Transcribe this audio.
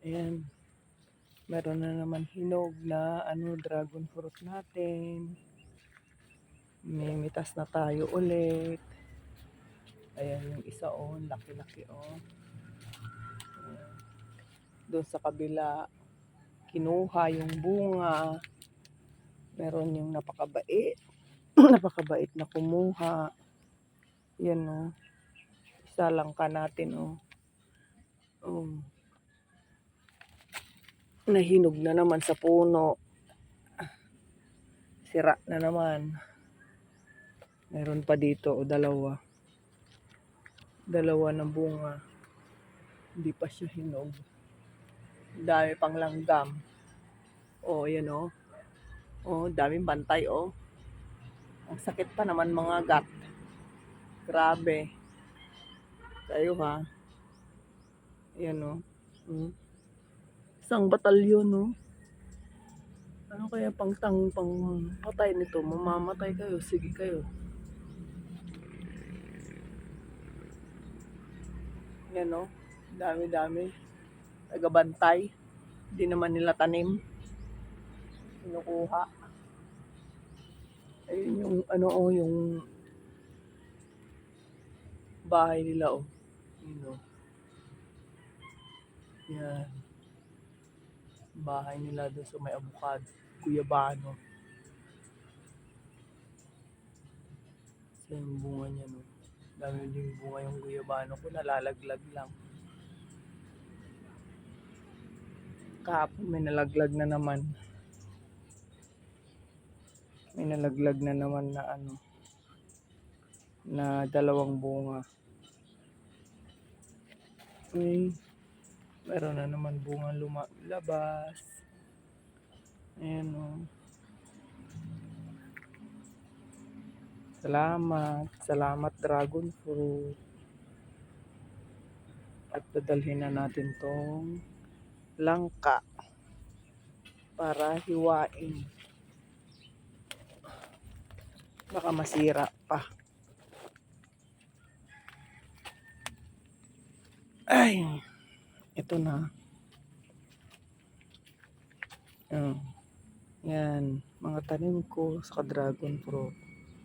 Ayan. Meron na naman hinog na ano, dragon fruit natin. Mimitas na tayo ulit. Ayan yung isa oh, laki-laki oh. Doon sa kabila, kinuha yung bunga. Meron yung napakabait. napakabait na kumuha. Yan oh. Isa lang ka natin oh. Oh. Nahinog na naman sa puno. Sira na naman. Meron pa dito o dalawa. Dalawa na bunga. Hindi pa siya hinog. Dami pang langgam. Oh, yan oh. Oh, daming bantay oh. Ang sakit pa naman mga gat. Grabe. Kayo ha. Yan oh. Hmm. Isang batalyon no. Ano kaya pang tang pang patay nito? Mamamatay kayo. Sige kayo. Yan no. Dami-dami. Tagabantay. Hindi naman nila tanim. Kinukuha. Ayun yung ano oh, yung bahay nila oh. Yun oh. Yan. Bahay nila doon sa may abukado. Guyabano. Sa yung bunga niya no. Dami din bunga yung guyabano ko. Nalalaglag lang. Kahapon may nalaglag na naman. May nalaglag na naman na ano. Na dalawang bunga. Ay, meron na naman bunga lumabas. Ayan o. Salamat. Salamat dragon fruit. At dadalhin na natin tong langka para hiwain. Baka masira pa. Ay, ito na. Oh. Yan, mga tanim ko sa dragon fruit.